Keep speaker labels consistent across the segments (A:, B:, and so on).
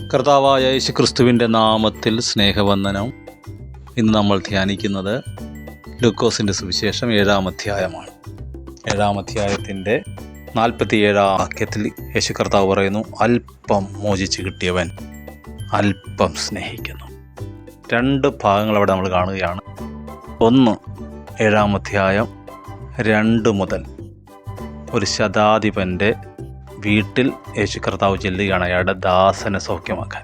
A: കർത്താവായ യേശുക്രിസ്തുവിന്റെ നാമത്തിൽ സ്നേഹവന്ദനം. ഇന്ന് നമ്മൾ ധ്യാനിക്കുന്നത് ലുക്കോസിന്റെ സുവിശേഷം ഏഴാം അധ്യായമാണ്. ഏഴാം അധ്യായത്തിന്റെ നാൽപ്പത്തി ഏഴാം വാക്യത്തിൽ യേശു കർത്താവ് പറയുന്നു അല്പം മോചിച്ച് കിട്ടിയവൻ അല്പം സ്നേഹിക്കുന്നു. രണ്ട് ഭാഗങ്ങൾ അവിടെ നമ്മൾ കാണുകയാണ്. ഒന്ന് ഏഴാം അധ്യായം രണ്ട് മുതൽ ഒരു ശതാധിപന്റെ വീട്ടിൽ യേശു കർത്താവ് ചെല്ലുകയാണ്. അയാളുടെ ദാസനെ സൗഖ്യമാക്കാൻ.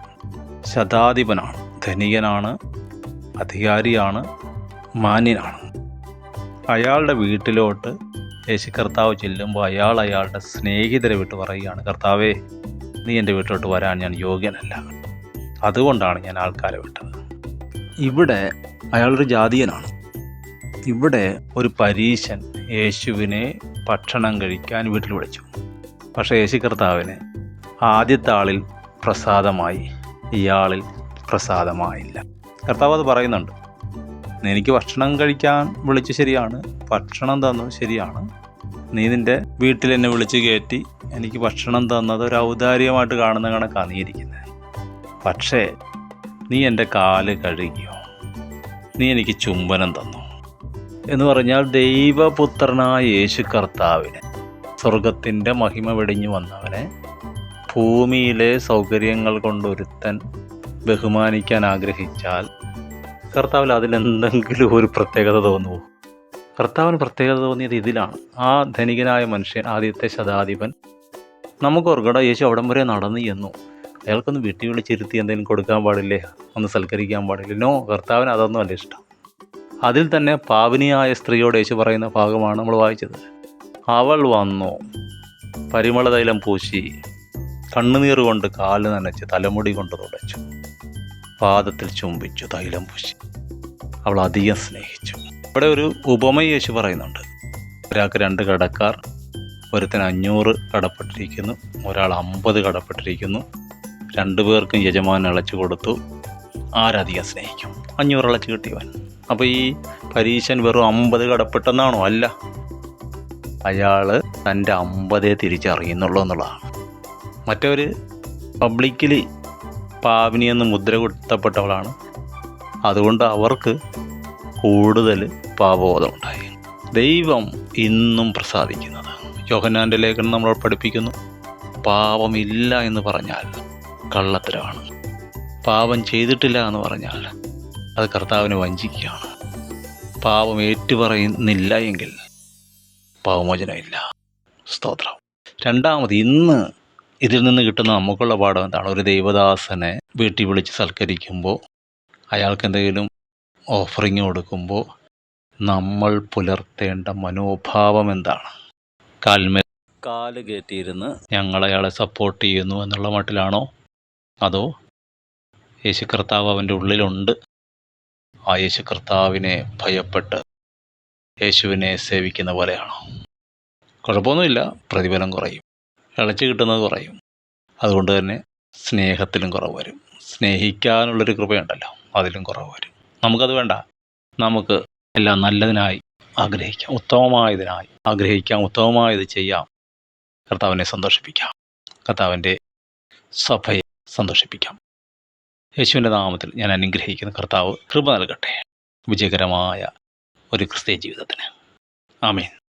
A: ശതാധിപനാണ് ധനികനാണ് അധികാരിയാണ് മാന്യനാണ്. അയാളുടെ വീട്ടിലോട്ട് യേശു കർത്താവ് ചെല്ലുമ്പോൾ അയാൾ അയാളുടെ സ്നേഹിതരെ വിട്ട് പറയുകയാണ് കർത്താവേ നീ എന്റെ വീട്ടിലോട്ട് വരാൻ ഞാൻ യോഗ്യനല്ല. അതുകൊണ്ടാണ് ഞാൻ ആൾക്കാരെ വിട്ടത്. ഇവിടെ അയാളൊരു ജാതീയനാണ്. ഇവിടെ ഒരു പരീശൻ യേശുവിനെ ഭക്ഷണം കഴിക്കാൻ വീട്ടിൽ വിളിച്ചു. പക്ഷേ യേശു കർത്താവിന് ആദ്യത്തെ ആളിൽ പ്രസാദമായി ഇയാളിൽ പ്രസാദമായില്ല. കർത്താവ് അത് പറയുന്നുണ്ട്. എനിക്ക് ഭക്ഷണം കഴിക്കാൻ വിളിച്ചു ശരിയാണ് ഭക്ഷണം തന്നത് ശരിയാണ്. നീ നിന്റെ വീട്ടിൽ എന്നെ വിളിച്ച് കയറ്റി എനിക്ക് ഭക്ഷണം തന്നത് ഒരു ഔദാര്യമായിട്ട് കാണുന്ന കണക്കാണ് നീ ഇരിക്കുന്നത് പക്ഷേ നീ എന്റെ കാൽ കഴുകിയോ? നീ എനിക്ക് ചുംബനം തന്നു? എന്ന് പറഞ്ഞാൽ ദൈവപുത്രനായ യേശു കർത്താവിന് സ്വർഗത്തിന്റെ മഹിമ വെടിഞ്ഞു വന്നവനെ ഭൂമിയിലെ സൗകര്യങ്ങൾ കൊണ്ടൊരുത്തൻ ബഹുമാനിക്കാൻ ആഗ്രഹിച്ചാൽ കർത്താവിൽ അതിലെന്തെങ്കിലും ഒരു പ്രത്യേകത തോന്നുമോ? കർത്താവിന് പ്രത്യേകത തോന്നിയത് ഇതിലാണ്. ആ ധനികനായ മനുഷ്യൻ ആദ്യത്തെ ശതാധിപൻ നമുക്ക് ഓർക്കട യേശു അവിടം വരെ നടന്നു എന്നു. അയാൾക്കൊന്ന് വീട്ടിൽ വിളിച്ചിരുത്തി എന്തെങ്കിലും കൊടുക്കാൻ പാടില്ലേ? ഒന്ന് സൽക്കരിക്കാൻ പാടില്ലേ? നോ കർത്താവിന് അതൊന്നും അല്ല ഇഷ്ടം. അതിൽ തന്നെ പാവനിയായ സ്ത്രീയോട് യേശു പറയുന്ന ഭാഗമാണ് നമ്മൾ വായിച്ചത്. അവൾ വന്നു. പരിമള തൈലം പൂശി കണ്ണുനീർ കൊണ്ട് കാൽ നനച്ച് തലമുടി കൊണ്ട് തുടച്ചു. പാദത്തിൽ ചുംബിച്ചു തൈലം പൂശി. അവൾ അധികം സ്നേഹിച്ചു. ഇവിടെ ഒരു ഉപമ യേശു പറയുന്നുണ്ട്. ഒരാൾക്ക് രണ്ട് കടക്കാർ ഒരുത്തിന് അഞ്ഞൂറ് കടപ്പെട്ടിരിക്കുന്നു ഒരാൾ അമ്പത് കടപ്പെട്ടിരിക്കുന്നു. രണ്ടു പേർക്കും യജമാൻ ഇളച്ചു കൊടുത്തു. ആരധികം സ്നേഹിക്കും? അഞ്ഞൂറ് ഇളച്ച് കിട്ടിയവൻ. അപ്പോൾ ഈ പരീശൻ വെറും അമ്പത് കടപ്പെട്ടെന്നാണോ? അല്ല. അയാൾ തന്റെ അമ്പതേ തിരിച്ചറിയുന്നുള്ളൂ എന്നുള്ളതാണ്. മറ്റവർ പബ്ലിക്കലി പാവിനി എന്ന് മുദ്ര കുത്തപ്പെട്ടവളാണ്. അതുകൊണ്ട് അവർക്ക് കൂടുതൽ പാപബോധം ഉണ്ടായി. ദൈവം ഇന്നും പ്രസാദിക്കുന്നത്. യോഹന്നാന്റെ ലേഖനം നമ്മൾ പഠിപ്പിക്കുന്നു. പാപമില്ല എന്ന് പറഞ്ഞാൽ കള്ളത്തരമാണ്. പാപം ചെയ്തിട്ടില്ല എന്ന് പറഞ്ഞാൽ അത് കർത്താവിനെ വഞ്ചിക്കുകയാണ്. പാപം ഏറ്റുപറയുന്നില്ല എങ്കിൽ പാവമോചനമില്ല സ്തോത്രം. രണ്ടാമത് ഇന്ന് ഇതിൽ നിന്ന് കിട്ടുന്ന നമുക്കുള്ള പാഠം എന്താണ്? ഒരു ദൈവദാസനെ വീട്ടിൽ വിളിച്ച് സൽക്കരിക്കുമ്പോൾ അയാൾക്ക് എന്തെങ്കിലും ഓഫറിങ് കൊടുക്കുമ്പോൾ നമ്മൾ പുലർത്തേണ്ട മനോഭാവം എന്താണ്? കാൽമേൽ കാൽ കയറ്റിയിരുന്ന് ഞങ്ങൾ അയാളെ സപ്പോർട്ട് ചെയ്യുന്നു എന്നുള്ള മട്ടിലാണോ? അതോ യേശു കർത്താവ് അവന്റെ ഉള്ളിലുണ്ട്? ആ യേശു കർത്താവിനെ ഭയപ്പെട്ട് യേശുവിനെ സേവിക്കുന്ന പോലെയാണോ? കുഴപ്പമൊന്നുമില്ല. പ്രതിഫലം കുറയും. ഇളച്ചു കിട്ടുന്നത് കുറയും. അതുകൊണ്ട് തന്നെ സ്നേഹത്തിലും കുറവ് വരും. സ്നേഹിക്കാനുള്ളൊരു കൃപയുണ്ടല്ലോ. അതിലും കുറവ് വരും. നമുക്കത് വേണ്ട. നമുക്ക് എല്ലാം നല്ലതിനായി ആഗ്രഹിക്കാം. ഉത്തമമായതിനായി ആഗ്രഹിക്കാം. ഉത്തമമായത് ചെയ്യാം. കർത്താവിനെ സന്തോഷിപ്പിക്കാം. കർത്താവിന്റെ സഭയെ സന്തോഷിപ്പിക്കാം. യേശുവിന്റെ നാമത്തിൽ ഞാൻ അനുഗ്രഹിക്കുന്ന. കർത്താവ് കൃപ നൽകട്ടെ. വിജയകരമായ ഒരു ക്രിസ്തീയ ജീവിതത്തിന്. ആമേൻ.